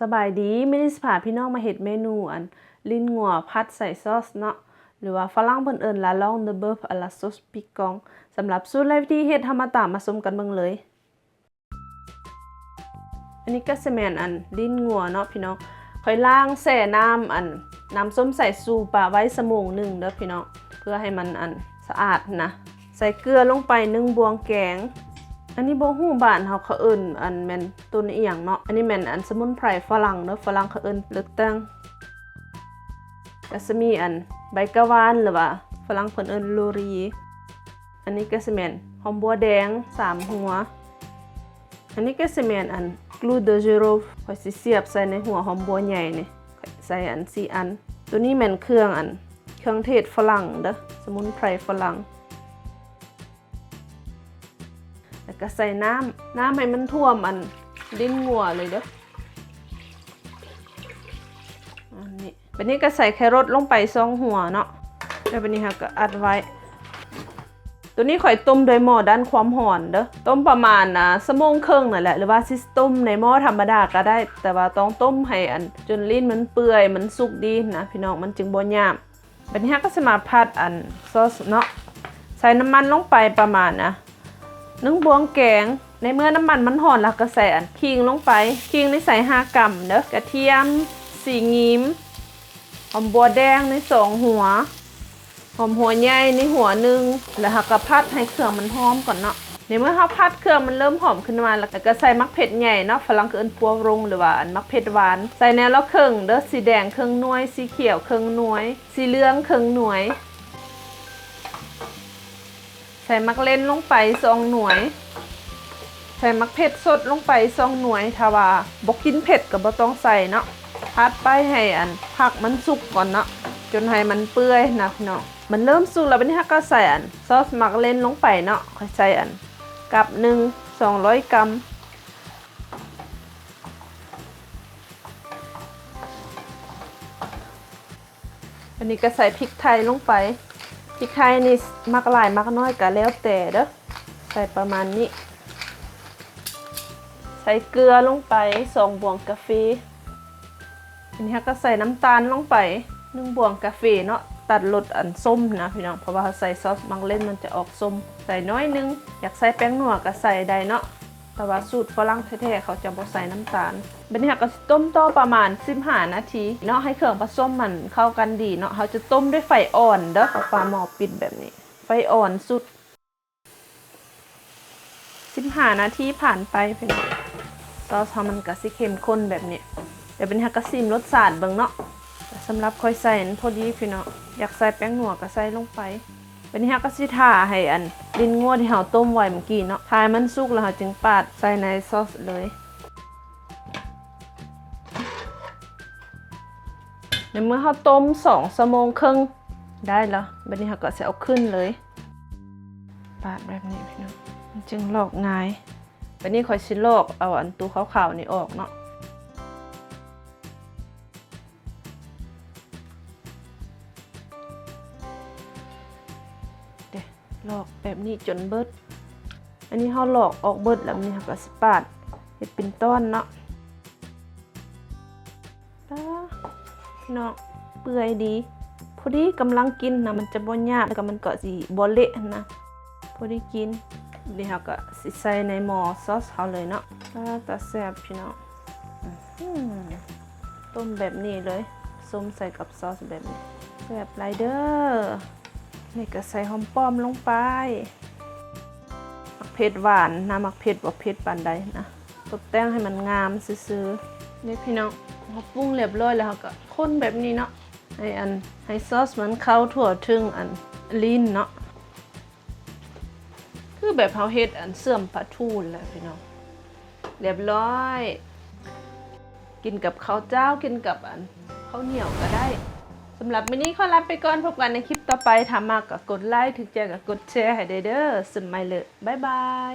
สบายดีไม่ได้สิพาพี่น้องมาเฮ็ดเมนูอัน ลิ้นงัวพัดใส่ซอสเนาะหรือว่าฝรั่งเพิ่นเอิ้น la langue de bœuf à la sauce piquant สำหรับสูตรและวิธีเฮ็ดเฮามาตามมาชมกันเบิ่งเลย อันนี้ก็สแมนอันลิ้นงัวเนาะพี่น้องค่อยล้างแช่น้ำอันน้ำส้มใส่ซูปะไว้สมงหนึ่งเด้อพี่น้องเพื่อให้มันอันสะอาดนะ ใส่เกลือลงไปหนึ่งบวงแกง อันนี้บ่ฮู้บ้านเฮาเขาเอิ้นอันแม่นต้นอีหยังเนาะ อันนี้แม่นอันสมุนไพรฝรั่งเนาะฝรั่งเขาเอิ้นเลือกตั้งก็สิมีอันใบกะวานหรือว่าฝรั่งเพิ่นเอิ้นโลรี อันนี้ก็สิแม่นหอมบัวแดงสามหัว อันนี้ก็สิแม่นอันกลูเดอจิโรฟข่อยสิเสียบใส่ในหัวหอมบัวใหญ่นี่ยใส่อันสีอัน ตัวนี้แม่นเครื่องอัน เครื่องเทศฝรั่งเด้อสมุนไพรฝรั่ง แล้วก็ใส่น้ำน้ำให้มันท่วมอันดิ้นงัวเลยเด้ออันนี้วันนี้ก็ใส่แครอทลงไปซองหัวเนาะแล้ววันนี้ค่ะก็อัดไว้ ตัวนี้ข่อยต้มโดยหม้อด้านความห่อนเด้อต้มประมาณนะสมงเครึ่งนั่นแหละหรือว่าซิสต้มในหม้อธรรมดาก็ได้ แต่ว่าต้องต้มให้อันจนลิ้นมันเปื่อยมันสุกดีนะพี่น้องมันจึงบ่ยามบัดนี้ก็จะมาผัดอันซอสเนาะใส่น้ำมันลงไปประมาณนะ นึ่งบวงแกง ในเมื่อน้ำมันมันห่อนแล้วก็ใส่อันคิงลงไปคิงในใส่ห้ากรัมเด้อกระเทียมสีงิมหอมบัวแดงในสองหัวหอมหัวใหญ่ในหัวหนึ่งแล้วเราก็พัดให้เครื่องมันหอมก่อนเนาะในเมื่อเราพัดเครื่องมันเริ่มหอมขึ้นมาแล้วก็ใส่มักเผ็ดใหญ่เนาะฝรั่งเอินปัวรงหรือว่าอันมักเผ็ดหวาน ใส่แนวละครึ่งเด้อสีแดงครึ่งหน่วยสีเขียวครึ่งหน่วย สีเหลืองครึ่งหน่วย ส่มักเล่นลงไปสองหน่วย ใส่มักเผ็ดสดลงไปสองหน่วยถ้าว่าบอกกินเผ็ดก็บ่ต้องใส่เนาะพัดไปให้อันผักมันสุกก่อนเนาะจนให้มันเปื่อยนะพี่น้องมันเริ่มสุกแล้วบัดนี้ก็ใส่อันซอสมักเล่นลงไปเนาะค่อยใส่อันกับหนึ่งสองร้อยกรัมอันนี้ก็ใส่พริกไทยลงไป พริกไทยนี่มักหลายมักน้อยก็แล้วแต่เด้อใส่ประมาณนี้ ใส่เกลือลงไปสองบวงกาแฟอันนี้ก็ใส่น้ำตาลลงไปหนึ่งบวงกาแฟเนาะตัดรสอันส้มนะพี่น้องเพราะว่าใส่ซอสมังเล่นมันจะออกส้ม ใส่น้อยนึง อยากใส่แป้งหนัวก็ใส่ได้เนาะ แต่ว่าสูตรฝรั่งแท้ๆเขาจะบ่ใส่น้ำตาลบัดนี้ก็สิต้มต่อประมาณ15นาทีเนาะให้เครื่องผสมมันเข้ากันดีเนาะเขาจะต้มด้วยไฟอ่อนเด้อเอาฝาหม้อปิดแบบนี้ ไฟอ่อนสุด15นาทีผ่านไปพี่น้องซอสมันก็สิเข้มข้นแบบนี้เดี๋ยวเป็นฮักกะซิมรสชาติเบิ่งเนาะสำหรับค่อยใส่นพอดีพี่เนาะอยากใส่แป้งหนัวก็ใส่ลงไปเป็นฮักกะสิทาให้อัน ดินงัวที่เฮาต้มไว้เมื่อกี้เนาะทายมันสุกแล้วเฮาจึงปาดใส่ในซอสเลยในเมื่อเฮาต้ม2ชั่วโมงครึ่งได้แล้วบัดนี้เฮาก็สิเอาขึ้นเลย ปาดแบบนี้พี่นาะมันจึงลอกง่ายวันนี้คอยชิลอกเอาอันตูขาวๆนี่ออกเนาะ เดี๋ยวลอกแบบนี้จนเบิด อันนี้เขาหลอกออกเบิดแล้วนี่ค่ะก็สิปาดเห็ดเป็นต้อนเนาะตาพี่น้องเปื่อยดีพอดีกำลังกินนะมันจะบ่ยากแล้วก็มันก็สิบ่เละนะพอดีกินนี่เราก็สิใส่ในหม้อซอสเขาเลยเนาะตาตาแซ่บพี่น้องอื้อหือต้มแบบนี้เลยส้มใส่กับซอสแบบนี้แซ่บไรเดอร์ นี่ก็ใส่หอมป้อมลงไปมักเผ็ดหวานนะมักเผ็ดบ่เผ็ดปานใดนะตกแต่งให้มันงามซื่อๆนี่พี่น้องเราปรุงเรียบร้อยแล้วเราก็คนแบบนี้เนาะให้อันให้ซอสมันเข้าทั่วถึงอันลิ้นเนาะคือแบบเขาเฮ็ดอันเสื่อมปลาทูนแหละพี่น้องเรียบร้อย กินกับข้าวเจ้ากินกับอันข้าวเหนียวก็ได้ สำหรับวันนี้ขอลาไปก่อนพบกันในคลิปต่อไปทำมากก็กดไลค์ถึงใจก็กดแชร์ให้ได้เด้อสมัยเลยบ๊ายบาย